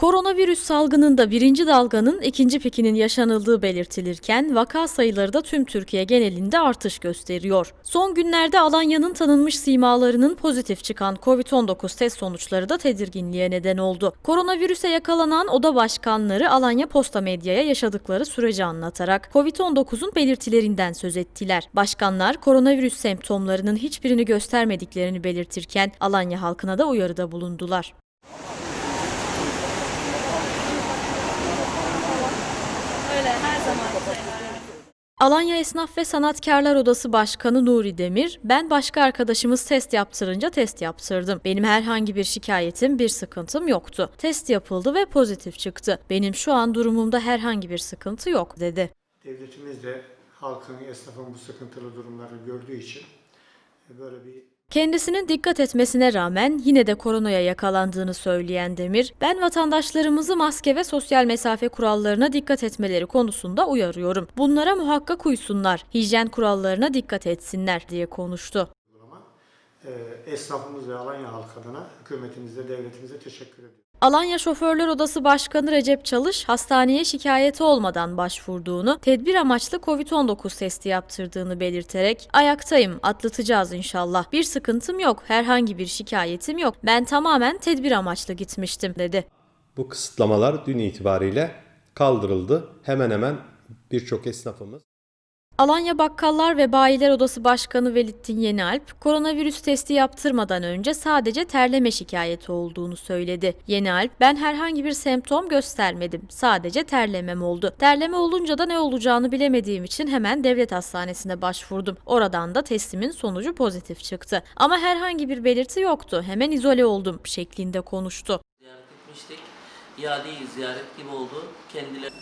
Koronavirüs salgınında birinci dalganın ikinci pikinin yaşanıldığı belirtilirken vaka sayıları da tüm Türkiye genelinde artış gösteriyor. Son günlerde Alanya'nın tanınmış simalarının pozitif çıkan COVID-19 test sonuçları da tedirginliğe neden oldu. Koronavirüse yakalanan oda başkanları Alanya Posta Medya'ya yaşadıkları süreci anlatarak COVID-19'un belirtilerinden söz ettiler. Başkanlar koronavirüs semptomlarının hiçbirini göstermediklerini belirtirken Alanya halkına da uyarıda bulundular. Öyle her zaman. Alanya Esnaf ve Sanatkarlar Odası Başkanı Nuri Demir, ben başka arkadaşımız test yaptırınca test yaptırdım. Benim herhangi bir şikayetim, bir sıkıntım yoktu. Test yapıldı ve pozitif çıktı. Benim şu an durumumda herhangi bir sıkıntı yok, dedi. Devletimiz de halkın, esnafın bu sıkıntılı durumları gördüğü için böyle bir Kendisinin dikkat etmesine rağmen yine de koronaya yakalandığını söyleyen Demir, ben vatandaşlarımızı maske ve sosyal mesafe kurallarına dikkat etmeleri konusunda uyarıyorum. Bunlara muhakkak uysunlar, hijyen kurallarına dikkat etsinler diye konuştu. Ee, esnafımız ve Alanya halkı adına hükümetimize, devletimize teşekkür ediyorum. Alanya Şoförler Odası Başkanı Recep Çalış, hastaneye şikayeti olmadan başvurduğunu, tedbir amaçlı COVID-19 testi yaptırdığını belirterek, ayaktayım, atlatacağız inşallah. Bir sıkıntım yok, herhangi bir şikayetim yok. Ben tamamen tedbir amaçlı gitmiştim, dedi. Bu kısıtlamalar dün itibariyle kaldırıldı. Hemen hemen birçok esnafımız Alanya Bakkallar ve Bayiler Odası Başkanı Velittin Yenialp, koronavirüs testi yaptırmadan önce sadece terleme şikayeti olduğunu söyledi. Yenialp, ben herhangi bir semptom göstermedim. Sadece terlemem oldu. Terleme olunca da ne olacağını bilemediğim için hemen devlet hastanesine başvurdum. Oradan da testimin sonucu pozitif çıktı. Ama herhangi bir belirti yoktu. Hemen izole oldum şeklinde konuştu. Ziyaret etmiştik. İadeyi ziyaret gibi oldu. Kendileri